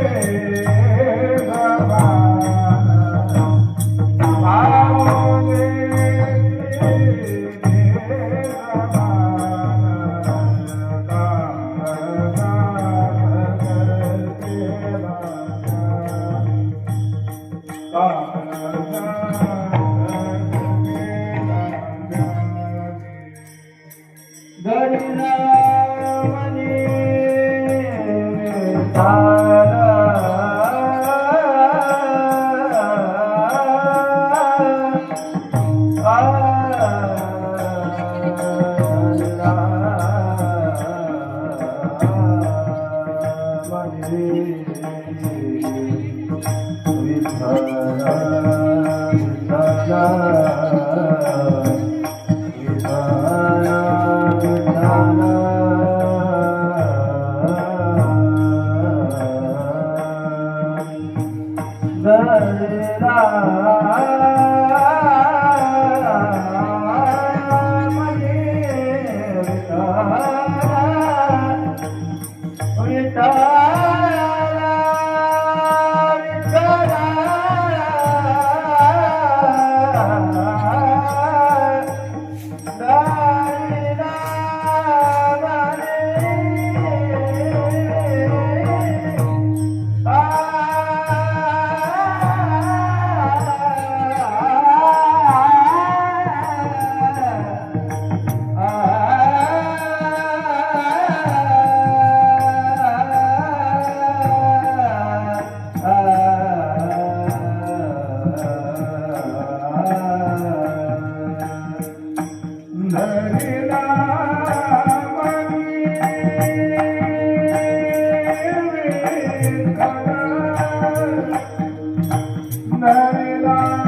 Hey. Narila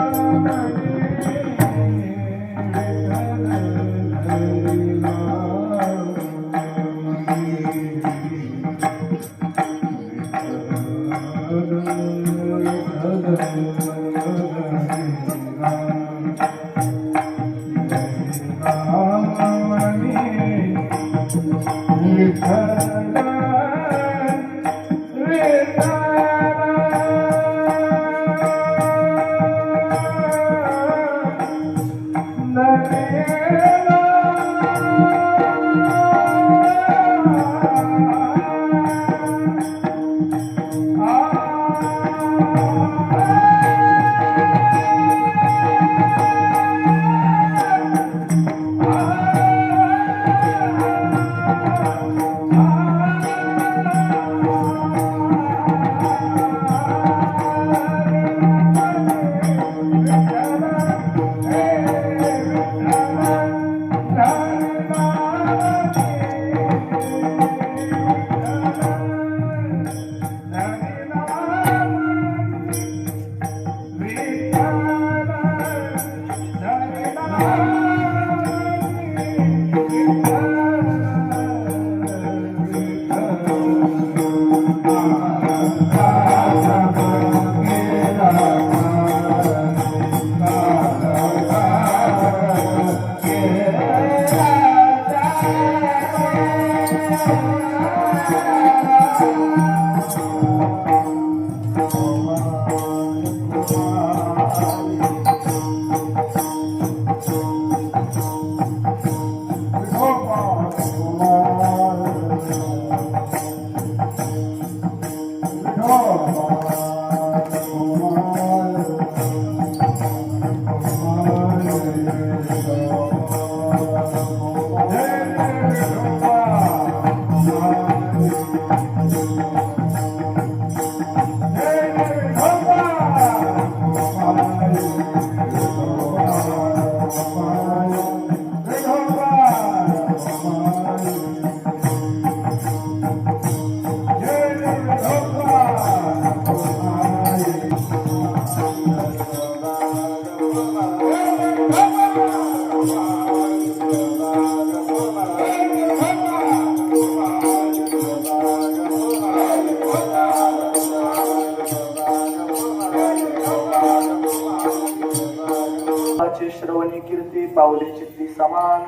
पावले चित्ती समान.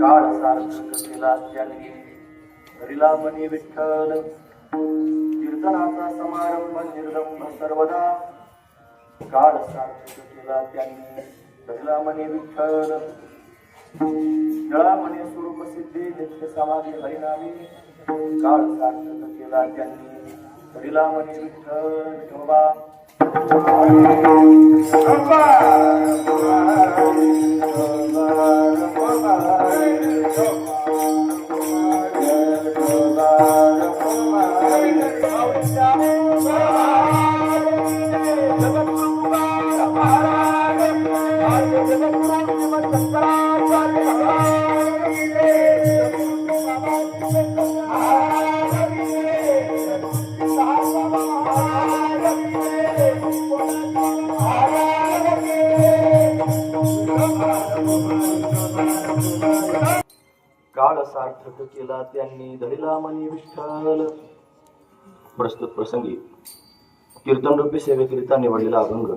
काळ सार्थक केला त्यांनी. हरिला मनी विठ्ठल. कीर्तनाचा समारंभ निर्लंब सर्वदा. काळ सार्थक केला त्यांनी. धरला म्हणे विठ्ठल. जळा म्हणे स्वरूप सिद्धी नित्य समाधी हरिनामी. काळ सार्थक केला त्यांनी. धरिला म्हणे विठ्ठल विठोबा सार्थक केला त्यांनी धरिला मनी विठ्ठल. प्रस्तुत प्रसंगी कीर्तनरूपी सेवेकरिता निवडलेला अभंग.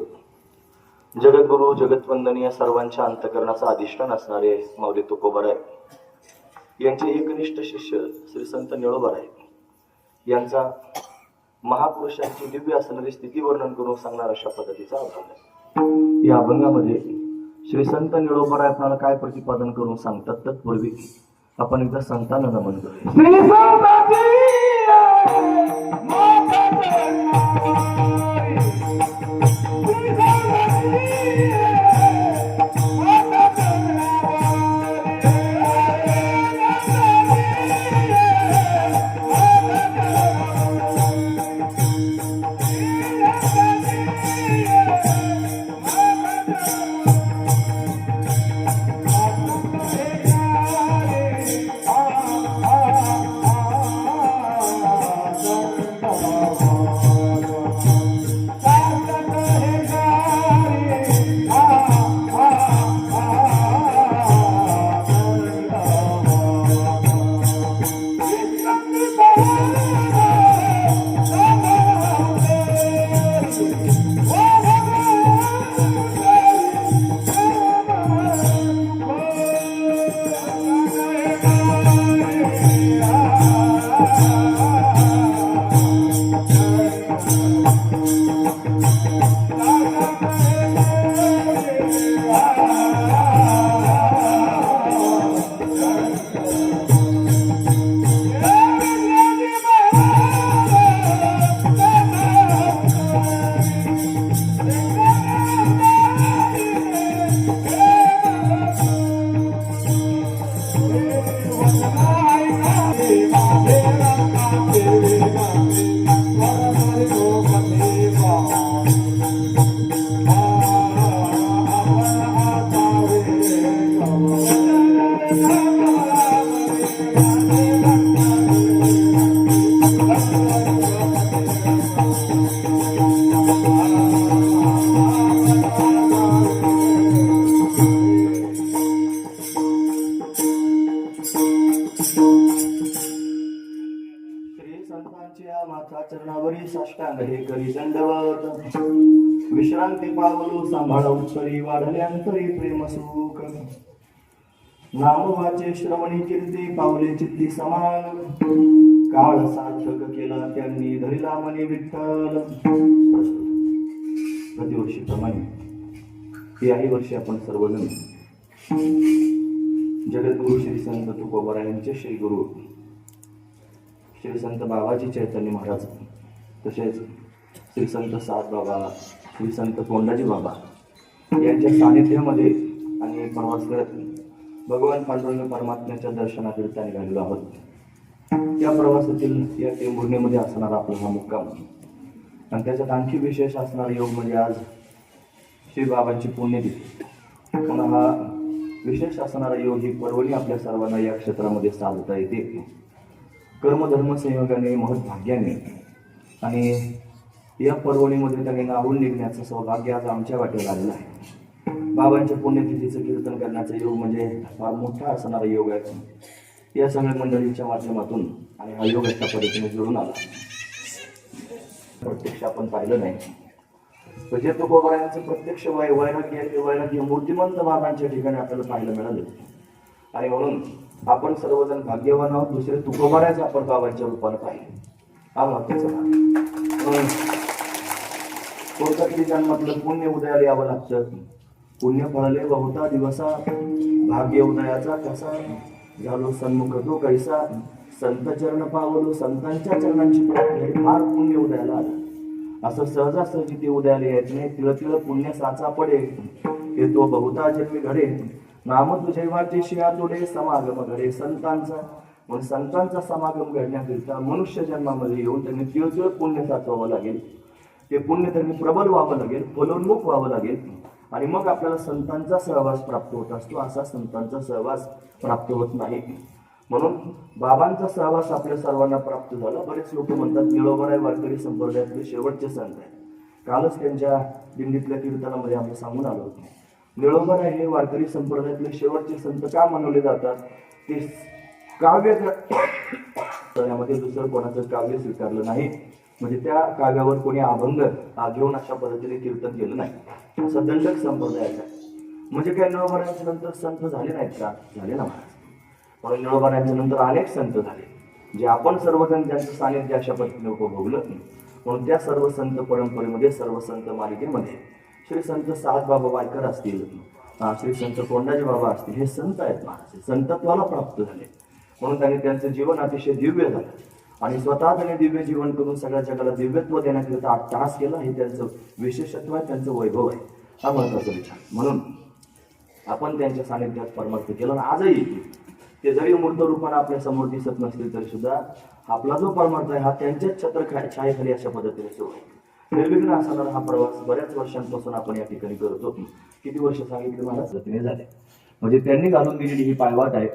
जगद्गुरु जगतवंदनीय सर्वांच्या अंतकरणाचा अधिष्ठान असणारे माऊली तुकोबराय यांचे एकनिष्ठ शिष्य श्री संत निळोबराय यांचा महापुरुषांची दिव्य असणारी स्थिती वर्णन करून सांगणार अशा पद्धतीचा अभंग आहे. या अभंगामध्ये श्री संत निळोबराय आपल्याला काय प्रतिपादन करून सांगतात तत्पूर्वी आपण एकदा संतांना नमन करूया. श्री नामवाचे श्रवणी कीर्ती पावले चित्ती समान. काळ सार्थक केला त्यांनी धरिला मनी विठ्ठल. प्रतिवर्षीप्रमाणे याही वर्षी आपण सर्वजण. जगद्गुरु श्री संत तुकोबरायांचे श्री गुरु. श्री संत बाबाजी चैतन्य महाराज. तसेच श्री संत सात बाबा श्री संत कोंडाजी बाबा यांच्या सानिध्यामध्ये आणि प्रवास करत भगवान पांडुरंग परमात्म्याच्या दर्शनाकरिता निघालेलो आहोत. या प्रवासातील या टेंभुर्णीमध्ये असणारा आपला हा मुक्काम. आणि त्याच्यात आणखी विशेष असणारा योग म्हणजे आज श्री बाबांची पुण्यतिथी. पुन्हा हा विशेष असणारा योग ही पर्वणी आपल्या सर्वांना या क्षेत्रामध्ये साधता येते. कर्मधर्म संयोगाने महत्भाग्याने आणि या पर्वणीमध्ये त्यांनी नावून निघण्याचं सौभाग्य आज आमच्या वाटेला आलेलं आहे. बाबांच्या पुण्यतिथीचं कीर्तन करण्याचा योग म्हणजे फार मोठा असणारा योग आहे. या सगळ्या मंडळींच्या माध्यमातून आणि हा योग अशा पद्धतीने जुळून आला. प्रत्यक्ष आपण पाहिलं नाही. म्हणजे तुकोबरायांचं प्रत्यक्ष वय वैराग्य ते वैराग्य मूर्तिमंत बाबांच्या ठिकाणी आपल्याला पाहायला मिळाले. आणि म्हणून आपण सर्वजण भाग्यवान आहोत दुसरे तुकोबरायच आपण बाबांच्या रूपानं पाहिले. हा महत्त्वाचा भाग म्हणून किती जन्मातलं पुण्य उदयाला यावं लागतं? पुण्य फळले बहुता दिवसा भाग्य उदयाचा कसा झालो सन्मुख तो कैसा? संत चरण पावलो संतांच्या चरणांची फार पुण्य उदयाला आला. असं सहजासहजी ते उदयाला येत नाही तिळ तिळ पुण्य साचा पडे हे तो बहुता जन्मी घडे. नाम तुझे वाचे शिया तोडे समागम घडे संतांचा. मग संतांचा समागम घडण्याकरिता मनुष्य जन्मामध्ये येऊन त्यांनी तिळ तिळ पुण्य साचवावं लागेल. ते पुण्य त्यांनी प्रबल व्हावं लागेल फलोन्मुख व्हावं लागेल. आणि मग आपल्याला संतांचा सहवास प्राप्त होत असतो. असा संतांचा सहवास प्राप्त होत नाही. म्हणून बाबांचा सहवास आपल्या सर्वांना प्राप्त झाला. बरेच लोक म्हणतात निळोबराय वारकरी संप्रदायातले शेवटचे संत आहेत. कालच त्यांच्या दिंडीतल्या कीर्तनामध्ये आम्ही सांगून आलो होतो. निळोबराय हे वारकरी संप्रदायातले शेवटचे संत का मानवले जातात? ते काव्य तर यामध्ये दुसरं कोणाचं काव्य स्वीकारलं नाही. म्हणजे त्या काव्यावर कोणी अभंग घेऊन अशा पद्धतीने कीर्तन केलं नाही. असं संप्रदायाचा. म्हणजे काय निळोबारायांच्या नंतर संत झाले नाहीत का? झाले ना महाराज. म्हणून निळोबारायांच्या नंतर अनेक संत झाले. जे आपण सर्वजण त्यांचं सानिध्य अशा पद्धतीने उपभोगलं म्हणून त्या सर्व संत परंपरेमध्ये सर्व संत मालिकेमध्ये श्री संत सात बाबा वायकर असतील श्री संत कोंडाजी बाबा असतील हे संत आहेत महाराज. संतत्वाला प्राप्त झाले. म्हणून त्यांनी त्यांचं जीवन अतिशय दिव्य झालं. आणि स्वतः त्याने दिव्य जीवन करून सगळ्या जगाला दिव्यत्व देण्याकरिता अट्टहास केला हे त्यांचं विशेषत्व आहे त्यांचं वैभव आहे. हा महत्त्वाचा विचार. म्हणून आपण त्यांच्या सानिध्यात परमार्थ केलं आणि आजही ते जरी मूर्त रूपाने आपल्यासमोर दिसत नसतील तरी सुद्धा आपला जो परमार्थ आहे हा त्यांच्याच छत्र छायेखाली अशा पद्धतीने सुरू आहे. निर्विघ्न असणारा हा प्रवास बऱ्याच वर्षांपासून आपण या ठिकाणी करत होतो. किती वर्ष सांगितले? मला पद्धतीने झाले. म्हणजे त्यांनी घालून दिलेली ही पायवाट आहे.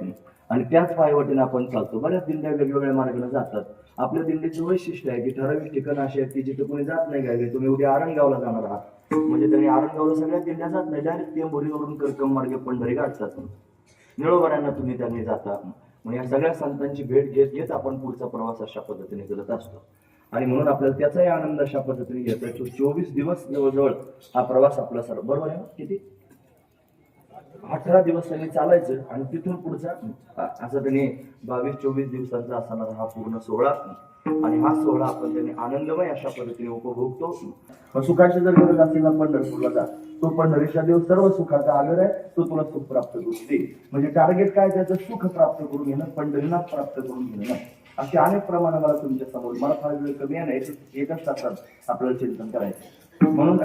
आणि त्याच पायवाटीने आपण चालतो. बऱ्याच दिंड्या वेगवेगळ्या मार्गाने जातात. आपल्या दिंडीचं वैशिष्ट्य आहे की ठराविक ठिकाणं अशी आहेत की जिथे कोणी जात नाही काय तुम्ही उद्या आरणगावला जाणार आहात. म्हणजे त्यांनी आरणगावला सगळ्या दिंड्या जात नाही डायरेक्ट टेंभुरीवरून करकम मार्गे पंढरी गाठतात निळोबऱ्यांना तुम्ही त्यांनी जाता. मग या सगळ्या संतांची भेट घेत घेत आपण पुढचा प्रवास अशा पद्धतीने करत असतो. आणि म्हणून आपल्याला त्याचाही आनंद अशा पद्धतीने घेतो चोवीस दिवस जवळजवळ हा प्रवास आपला सर बरोबर आहे किती? अठरा दिवस त्यांनी चालायचं आणि तिथून पुढचा असं त्यांनी बावीस चोवीस दिवसांचा असणारा हा पूर्ण सोहळा. आणि हा सोहळा आपण त्यांनी आनंदमय अशा पद्धतीने उपभोगतो. सुखाची जर गरज असेल ना पंढरपूरला जा तो पंढरीचा देव सर्व सुखाचा आगर आहे तो तुला सुख प्राप्त करून दे म्हणजे टार्गेट काय त्याचं? सुख प्राप्त करून घेणं पंढरीनाथ प्राप्त करून घेणं. असे अनेक प्रमाणे मला तुमच्यासमोर मला फार वेळ कमी आहे ना एकच तासात आपल्याला चिंतन करायचं. म्हणून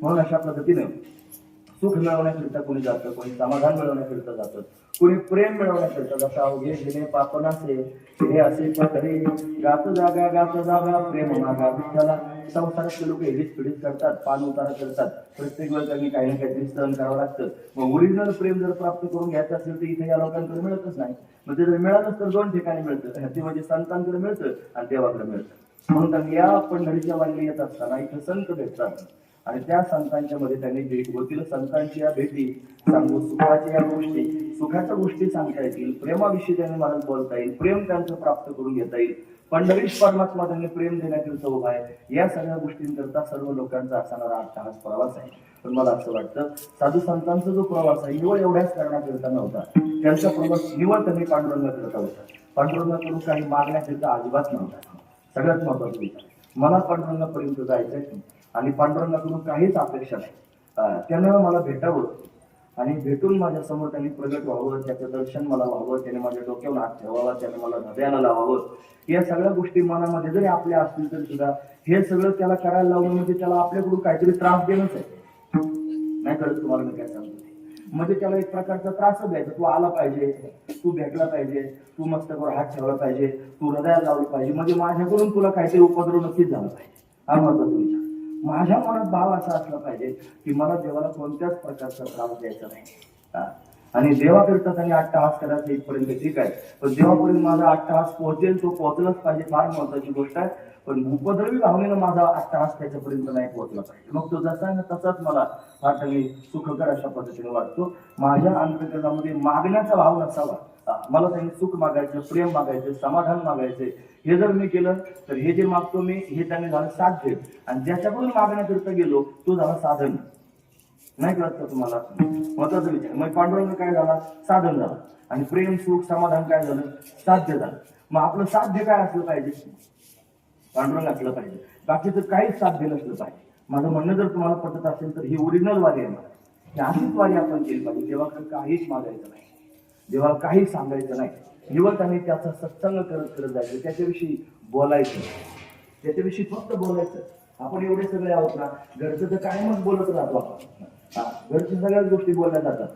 म्हणून अशा पद्धतीने सुख मिळवण्याकरिता कोणी जातं कोणी समाधान मिळवण्याकरिता जातं कोणी प्रेम मिळवण्याकरिता जातं. अवघे घेणे पापनासे हे असे पठरे गात जागा गात जागा प्रेम मागा. विठ्ठला संसारातले लोक एडीच पिढीत करतात पान उतारा करतात. प्रत्येक वेळ त्यांनी काही ना काहीतरी सहन करावं लागतं. मग ओरिजिनल प्रेम जर प्राप्त करून घ्यायचं असेल तर इथे या लोकांकडे मिळतच नाही. मग ते जर मिळालंच तर दोन ठिकाणी मिळतं. ते म्हणजे संतांकडे मिळतं आणि देवाकडे मिळतं. म्हणून या पंढरीच्या वांगी येत असताना इथं संत भेटतात. आणि त्या संतांच्या मध्ये त्यांनी भेट होतील संतांची या भेटी सांगू सुखाच्या या गोष्टी सुखाच्या गोष्टी सांगता येतील प्रेमाविषयी त्यांनी मला बोलता येईल प्रेम त्यांचं प्राप्त करून घेता येईल. पंढरीश परमात्मा त्यांनी प्रेम देण्यातील उभा आहे या सगळ्या गोष्टींकरता सर्व लोकांचा असणारा अट्टहास प्रवास आहे. पण मला असं वाटतं साधू संतांचा जो प्रवास आहे निवड एवढ्याच करण्याकरिता नव्हता. त्यांचा प्रवास निवड त्यांनी पांडुरंगाकरिता होता पांडुरंगाकडून काही मागण्याकरिता अजिबात नव्हता. सगळ्यात महत्वाचं मला पांडुरंगापर्यंत जायचंय. आणि पांडुरंगाकडून काहीच अपेक्षा नाही. त्यानं मला भेटावं आणि भेटून माझ्यासमोर त्यांनी प्रगट व्हावं त्याचं दर्शन मला व्हावं त्याने माझ्या डोक्यावर हात ठेवावा त्याने मला हृदयाला लावावं. या सगळ्या गोष्टी मनामध्ये जरी आपल्या असतील तरी सुद्धा हे सगळं त्याला करायला लावणं म्हणजे त्याला आपल्याकडून काहीतरी त्रास देणंच आहे. नाही कळत तुम्हाला मी काय सांगतो. म्हणजे त्याला एक प्रकारचा त्रासच द्यायचा. तू आला पाहिजे तू भेटला पाहिजे तू मस्तकावर हात ठेवला पाहिजे तू हृदयात लावलं पाहिजे. म्हणजे माझ्याकडून तुला काहीतरी उपद्रव नक्कीच झाला पाहिजे. हा महत्त्वाचा विचार. माझ्या मनात भाव असा असला पाहिजे की मला देवाला कोणत्याच प्रकारचा त्रास द्यायचा नाही. आणि देवाकरिता त्यांनी अट्टहास करायचा इथपर्यंत ठीक आहे. पण देवापर्यंत माझा अट्टहास पोहोचेल तो पोहोचलाच पाहिजे फार महत्वाची गोष्ट आहे. पण उपद्रवी भावनेनं माझा अट्टहास त्याच्यापर्यंत नाही पोहोचला पाहिजे. मग तो जसा आहे ना तसाच मला फार त्यांनी सुखकर अशा पद्धतीने वाटतो. माझ्या अंतकरणामध्ये मागण्याचा भाव नसावा. मला त्यांनी सुख मागायचं प्रेम मागायचं समाधान मागायचं हे जर मी केलं तर हे जे मागतो मी हे त्यांनी झालं साध्य. आणि ज्याच्याकडून मागण्याकरिता गेलो तो झाला साधन. नाही कळत का तुम्हाला? महत्त्वाचा विचार. मग पांडुरंग काय झाला? साधन झालं. आणि प्रेम सुख समाधान काय झालं? साध्य झालं. मग आपलं साध्य काय असलं पाहिजे? पांडुरंग असलं पाहिजे. बाकीचं काहीच साध्य नसलं पाहिजे. माझं म्हणणं जर तुम्हाला पटत असेल तर ही ओरिजिनल वारी आहे मला. ही अशीच वारी आपण केली पाहिजे. तर काहीच मागायचं नाही. जेव्हा काहीच सांगायचं नाही युवकांनी आणि त्याचा सत्संग करत करत जायचं त्याच्याविषयी बोलायचं. त्याच्याविषयी फक्त बोलायचं. आपण एवढे सगळे आहोत ना घरचं तर कायमच बोलत राहतो आपण. घरच्या सगळ्याच गोष्टी बोलल्या जातात.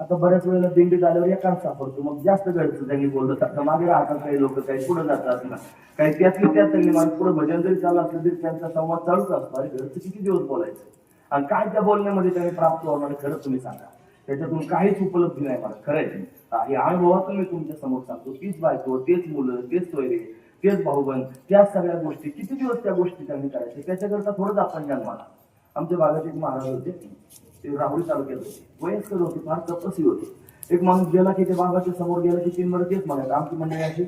आता बऱ्याच वेळेला दिंडी झाल्यावर एकाच सापडतो मग जास्त घरचं त्यांनी बोलत आता मागे राहतात काही लोक काही पुढे जातात ना. काही त्यातली त्यात त्यांनी माणूस पुढे भजन जरी चालू असलं तरी त्यांचा संवाद चालूच असतो. अरे घरचं किती दिवस बोलायचं? आणि काय त्या बोलण्यामध्ये त्यांनी प्राप्त होणार खरं तुम्ही सांगा. त्याच्यातून काहीच उपलब्धी नाही मला खरंच आणि अनुभवातून मी तुमच्यासमोर सांगतो. तीच बायको तेच मुलं तेच सोयरे तेच भाऊबंद त्या सगळ्या गोष्टी किती दिवस त्या गोष्टी त्यांनी करायच्या? त्याच्याकरता थोडंच आपण जन्माला आमच्या भागात एक महाराज होते. ते राहुरी तालुक्यात होते. वयस्कर होते फार तपसी होते. एक माणूस गेला की ते बाबाच्या समोर गेला की तीन वेळा तेच म्हणायचं. आमची मंडळी अशी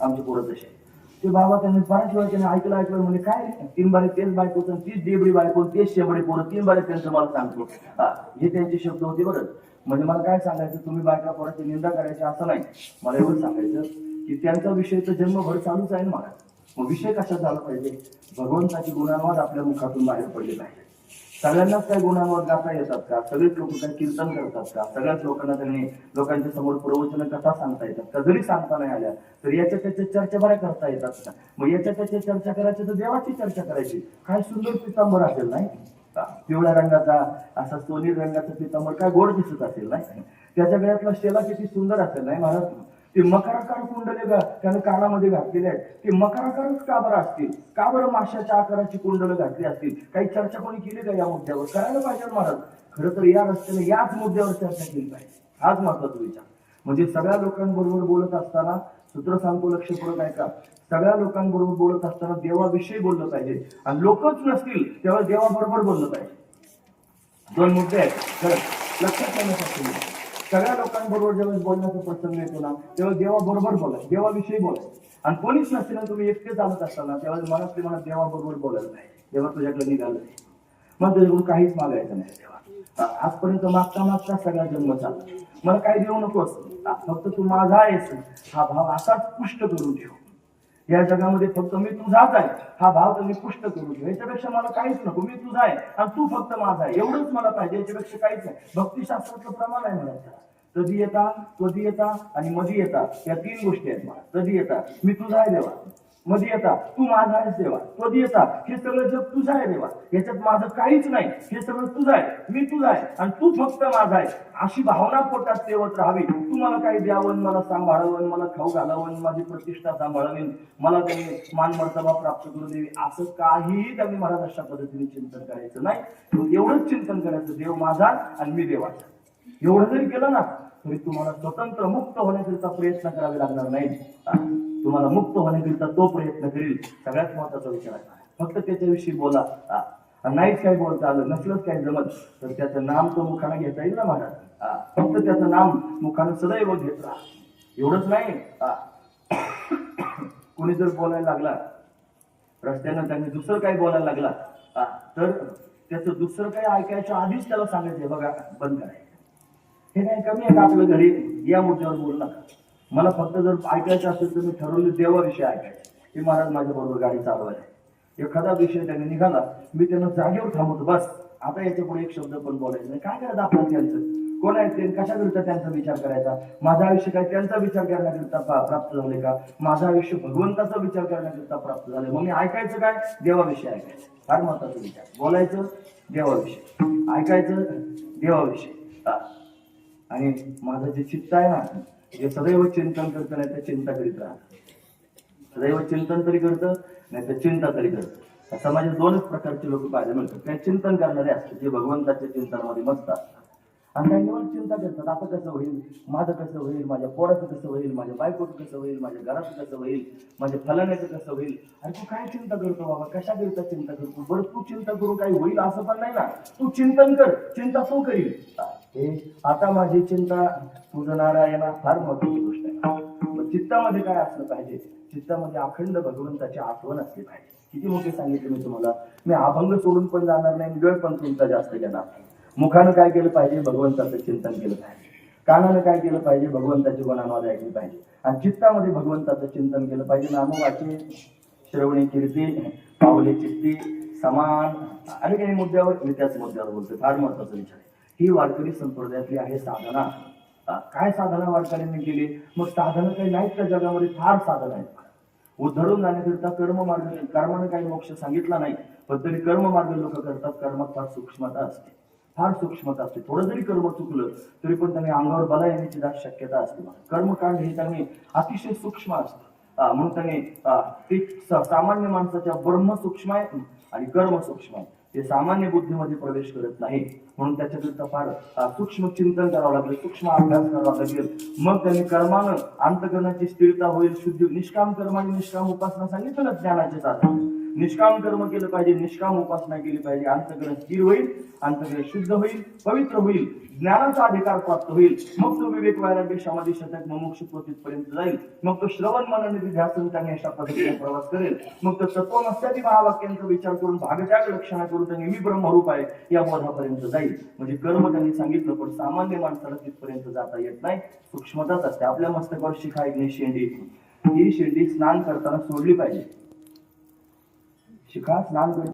आमची पोरं तसे ते बाबा त्यांनी बऱ्याच वेळा त्याने ऐकलं ऐकलं म्हणजे काय तीन बारे तेच बायको तीच डेबडी बायको तेच शेबडी पोरं तीन बारे त्यांचं मला सांगतो. हे त्यांचे शब्द होते बरं. म्हणजे मला काय सांगायचं तुम्ही बायका पोराची निंदा करायची असं नाही. मला एवढं सांगायचं की त्यांचा विषय तर जन्मभर चालूच आहे ना मला मग विषय कसा झाला पाहिजे? भगवंताची गुणांवाद आपल्या मुखातून बाहेर पडले पाहिजे सगळ्यांनाच काही गुणांवर गाता येतात का? सगळेच लोक काही कीर्तन करतात का? सगळ्याच लोकांना त्यांनी लोकांच्या समोर प्रवचन कथा सांगता येतात का? जरी सांगता नाही आल्या तर याच्या त्याच्या चर्चा बऱ्या करता येतात का? मग याच्या त्याच्या चर्चा करायची तर देवाची चर्चा करायची. काय सुंदर पितांबर असेल नाही? पिवळ्या रंगाचा असा सोनी रंगाचा पितांबर काय गोड दिसत असेल नाही? त्याच्या गळ्यातला शेला किती सुंदर असेल नाही महाराज? ते मकराकार कुंडले त्यानं त्याने कानामध्ये घातलेले आहेत. ते मकराकारच का बरं असतील? का बरं माशाच्या आकाराची कुंडलं घातली असतील? काही चर्चा कोणी केली का या मुद्द्यावर? करायला पाहिजे महाराज. खरं तर या रस्त्याने याच मुद्द्यावर चर्चा केली पाहिजे. हाच महत्त्वाचा विचार. म्हणजे सगळ्या लोकांबरोबर बोलत असताना सूत्र सांगतो लक्षपूर्वक ऐका सगळ्या लोकांबरोबर बोलत असताना देवाविषयी बोललं पाहिजे. आणि लोकच नसतील तेव्हा देवाबरोबर बोललं पाहिजे. दोन मुद्दे आहेत. खरं. लक्षात ठेवण्यासाठी सगळ्या लोकांबरोबर ज्यावेळेस बोलण्याचा प्रसंग येतो ना तेव्हा देवाबरोबर बोलाय देवाविषयी बोलाय आणि कोणीच नसते तुम्ही एकटे चालत असताना त्यावेळेस मनातली मनात देवाबरोबर बोलायला नाही. देवा तुझ्याकडे निघालं नाही. मग तुझ्याकडून काहीच मागायचं नाही देवा आजपर्यंत मागता मागता सगळा जन्म चालला मला काही देऊ नकोस. फक्त तू माझा आहेस. हा भाव असाच पुष्ट करून ठेव. या जगामध्ये फक्त मी तुझाच आहे. हा भाव तर मी पुष्ट करू दे याच्यापेक्षा मला काहीच नको. मी तुझा आहे. आणि तू फक्त माझा आहे. एवढंच मला पाहिजे. याच्यापेक्षा काहीच नाही. भक्तिशास्त्राचं प्रमाण आहे म्हणायचं कधी येता कधी येता आणि मधी येता. या तीन गोष्टी आहेत मला. कधी येता. मी तुझा आहे देवा. मध्ये येता तू माझा आहेस देवा. मध्ये येता हे सगळं जग तुझं आहे देवा. याच्यात माझं काहीच नाही. हे सगळं तुझं आहे. मी तुझा आहे. आणि तू फक्त माझा आहे. अशी भावना पोटात तेवत राहावी. तू मला काही द्यावं मला सांभाळावं मला खाऊ घालावं माझी प्रतिष्ठा सांभाळावी. मला त्यांनी मान मर्तबा प्राप्त करू द्यावी असं काहीही त्यांनी महाराज अशा पद्धतीने चिंतन करायचं नाही. एवढंच चिंतन करायचं देव माझा आणि मी देवाचा. एवढं जरी केलं ना तरी तुम्हाला स्वतंत्र मुक्त होण्याकरिता प्रयत्न करावे लागणार नाही तुम्हाला मुक्त होण्याकरिता तो प्रयत्न करील. सगळ्यात महत्त्वाचा विचार आहे. फक्त त्याच्याविषयी बोला. नाहीच काय बोलता आलं नसलंच काय जमत. तर त्याचं नाम तो मुखानं घेता येईल ना महाराज? फक्त त्याचं नाम मुखानं सदैव घेत राहा. एवढंच नाही. कोणी जर बोलायला लागला रस्त्यानं त्यांनी दुसरं काही बोलायला लागला तर त्याचं दुसरं काही ऐकायच्या आधीच त्याला सांगायचंय बघा बंद करायचं हे नाही कमी आहे का आपल्या घरी? या मुद्द्यावर बोलू नका. मला फक्त जर ऐकायचं असेल तर मी ठरवलं देवाविषयी ऐकायचं. की महाराज माझ्या बरोबर गाडी चालवायला एखादा विषय त्याने निघाला मी त्यांना जागेवर थांबवतो बस. आता याच्यापुढे एक शब्द पण बोलायचं नाही. काय करायचं आपण त्यांचं? कोण आहे ते? कशाकरिता त्यांचा विचार करायचा? माझं आयुष्य काय त्यांचा विचार करण्याकरिता प्राप्त झाले का? माझं आयुष्य भगवंताचा विचार करण्याकरिता प्राप्त झाले मग मी ऐकायचं काय? देवाविषयी ऐकायचं. फार महत्त्वाचा विचार. बोलायचं देवाविषयी ऐकायचं देवाविषयी आणि माझं जे चित्त आहे ना जे सदैव चिंतन करतं नाही तर चिंता करीत राहत. सदैव चिंतन तरी करतं नाही तर चिंता तरी करतं. समाजात दोनच प्रकारचे लोक पाहायला मिळतात. काही चिंतन करणारे असतात जे भगवंताच्या चिंतनामध्ये मस्त असतात आणि काही चिंता करतात. आता कसं होईल? माझं कसं होईल? माझ्या पोराचं कसं होईल? माझ्या बायकोचं कसं होईल? माझ्या घराचं कसं होईल? माझ्या फलाण्याचं कसं होईल? अरे तू काय चिंता करतो बाबा? कशाकरिता चिंता करतो? बरं तू चिंता करून काही होईल असं पण नाही ना. तू चिंतन कर. चिंता तू करील. हे आता माझी चिंता तुझं फार मोठी गोष्ट आहे. चित्तामध्ये काय असलं पाहिजे? चित्तामध्ये अखंड भगवंताची आठवण असली पाहिजे. किती मोठे सांगितले मी तुम्हाला. मी अभंग सोडून पण जाणार नाही वेळ पण तुमचा जास्त घेणार मुखानं काय केलं पाहिजे? भगवंताचं चिंतन केलं पाहिजे. कानानं काय केलं पाहिजे? भगवंताची गुणांमध्ये ऐकली पाहिजे. आणि चित्तामध्ये भगवंताचं चिंतन केलं पाहिजे. नामवाचे श्रवणी कीर्ती पावले चित्ती समान आणि काही मुद्द्यावर मी त्याच मुद्द्यावर बोलतोय. फार महत्त्वाचा विचार आहे. ही वारकरी संप्रदायातली आहे साधना. काय साधना वारकऱ्यांनी केली? मग साधनं काही नाहीत त्या जगामध्ये? फार साधन आहेत. उद्धरून जाण्याकरिता कर्म मार्ग कर्माने काही मोक्ष सांगितला नाही. पण तरी कर्म मार्ग लोक करतात. कर्मात फार सूक्ष्मता असते. फार सूक्ष्मता असते. थोडं जरी कर्म चुकलं तरी पण त्यांनी अंगावर बला येण्याची दाट शक्यता असते. कर्मकांड हे त्यांनी अतिशय सूक्ष्म असतं. म्हणून त्यांनी ते सामान्य माणसाच्या ब्रह्म सूक्ष्म आहे आणि कर्म सूक्ष्म आहे. ते सामान्य बुद्धीमध्ये प्रवेश करत नाही. म्हणून त्याच्याकरिता फार सूक्ष्म चिंतन करावं लागेल सूक्ष्म अभ्यास करावा लागेल. मग त्यांनी कर्मानं अंतकरणाची स्थिरता होईल शुद्ध निष्काम कर्माने निष्काम उपासना सांगितलं ज्ञानाचे साधन. निष्काम कर्म केलं पाहिजे निष्काम उपासना केली पाहिजे. अंतग्रह स्थिर होईल अंतग्रह शुद्ध होईल पवित्र होईल ज्ञानाचा अधिकार प्राप्त होईल. मग तो विवेक वैराग्य समाधी शतक मुमुक्षुत्व तिथपर्यंत जाईल. मग तो श्रवण मनन ध्यासन अशा पद्धतीने प्रवास करेल. मग तो तत्व नसत्यादी महावाक्यांचा विचार करून भागत्याग लक्षणा करून त्यांनी मी ब्रह्मरूप आहे या बोधापर्यंत जाईल. म्हणजे कर्म त्यांनी सांगितलं पण सामान्य माणसाला तिथपर्यंत जाता येत नाही. सूक्ष्मताच असते आपल्या मस्तकावर शिखा एक शेंडी. ही शेंडी स्नान करताना सोडली पाहिजे. शिखा स्नान करताना